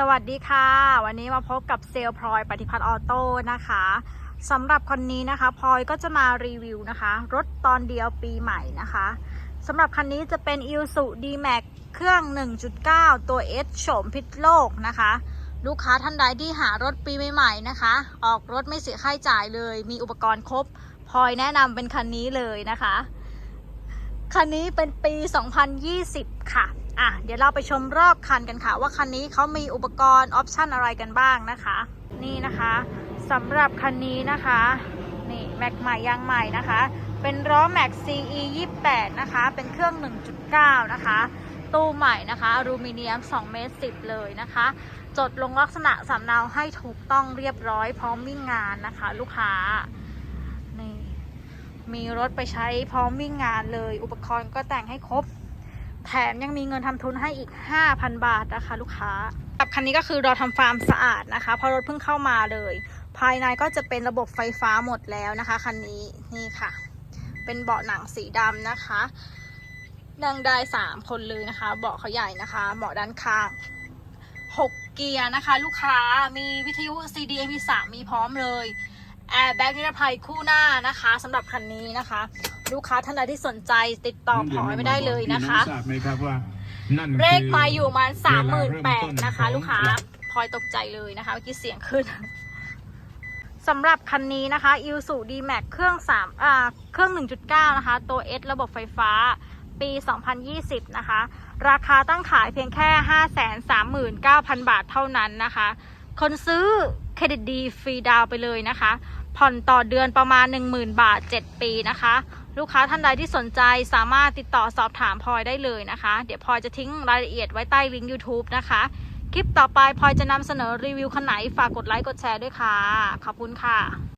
สวัสดีค่ะ วันนี้มาพบกับเซลพลอยปฏิพัฒน์ออโต้นะคะสำหรับคันนี้นะคะพลอยก็จะมารีวิวนะคะ รถตอนเดียวปีใหม่นะคะสำหรับคันนี้จะเป็น i l s u D-Max เครื่อง 1.9 ตัว S โฉมพิษโลกนะคะ ลูกค้าท่านใดที่หารถปีใหม่ๆนะคะ ออกรถไม่เสียค่าใช้จ่ายเลย มีอุปกรณ์ครบพลอยแนะนำเป็นคันนี้เลยนะคะ คันนี้เป็นปี 2020 ค่ะ อะเดี๋ยวเราไปชมรอบคันกันค่ะ ว่าคันนี้เขามีอุปกรณ์ออปชันอะไรกันบ้างนะคะ นี่นะคะสำหรับคันนี้นะคะนี่แม็กใหม่ยางใหม่นะคะ เป็นล้อแม็ก CE 28นะคะ เป็นเครื่อง 1.9 นะคะ ตู้ใหม่นะคะอลูมิเนียม2เมตร10 เลยนะคะ จดลงลักษณะสำเนาให้ถูกต้องเรียบร้อยพร้อมวิ่งงานนะคะ ลูกค้านี่มีรถไปใช้พร้อมวิ่งงานเลย อุปกรณ์ก็แต่งให้ครบ แถมยังมีเงินทำทุนให้อีก 5,000 บาทนะคะ ลูกค้ากับคันนี้ก็คือเราทำฟาร์มสะอาดนะคะเพราะรถเพิ่งเข้ามาเลย ภายในก็จะเป็นระบบไฟฟ้าหมดแล้วนะคะคันนี้นี่ค่ะ เป็นเบาะหนังสีดำนะคะนั่งได้สามคนเลยนะคะ เบาะเขาใหญ่นะคะเบาะด้านข้าง6เกียร์นะคะ ลูกค้ามีวิทยุ CD MP3 มีพร้อมเลย แอร์แบ็กนิรภัยคู่หน้านะคะสำหรับคันนี้นะคะ ลูกค้าท่านใดที่สนใจติดต่อพลอยไม่ได้เลยนะคะทราบไหมครับว่านั่นเลขมาอยู่ประมาณสามหเวมื่นลาแปเริ่ดต้นะคะของลูกค้าพลอยตกใจเลยนะคะเมื่อกี้เสียงขึ้นสำหรับคันนี้นะคะ i l s u D-Max เครื่อง3อ่าเครื่อง 1.9 นะคะ ตัว S ระบบไฟฟ้าปี 2020 นะคะ ราคาตั้งขายเพียงแค่ 539,000 บาทเท่านั้นนะคะ คนซื้อเครดิตดีฟรีดาวน์ไปเลยนะคะ ผ่อนต่อเดือนประมาณ 10,000 บาท 7 ปีนะคะ ลูกค้าท่านใดที่สนใจสามารถติดต่อสอบถามพลอยได้เลยนะคะ เดี๋ยวพลอยจะทิ้งรายละเอียดไว้ใต้ลิงก์ YouTube นะคะ คลิปต่อไปพลอยจะนำเสนอรีวิวคันไหนฝากกดไลค์กดแชร์ด้วยค่ะ ขอบคุณค่ะ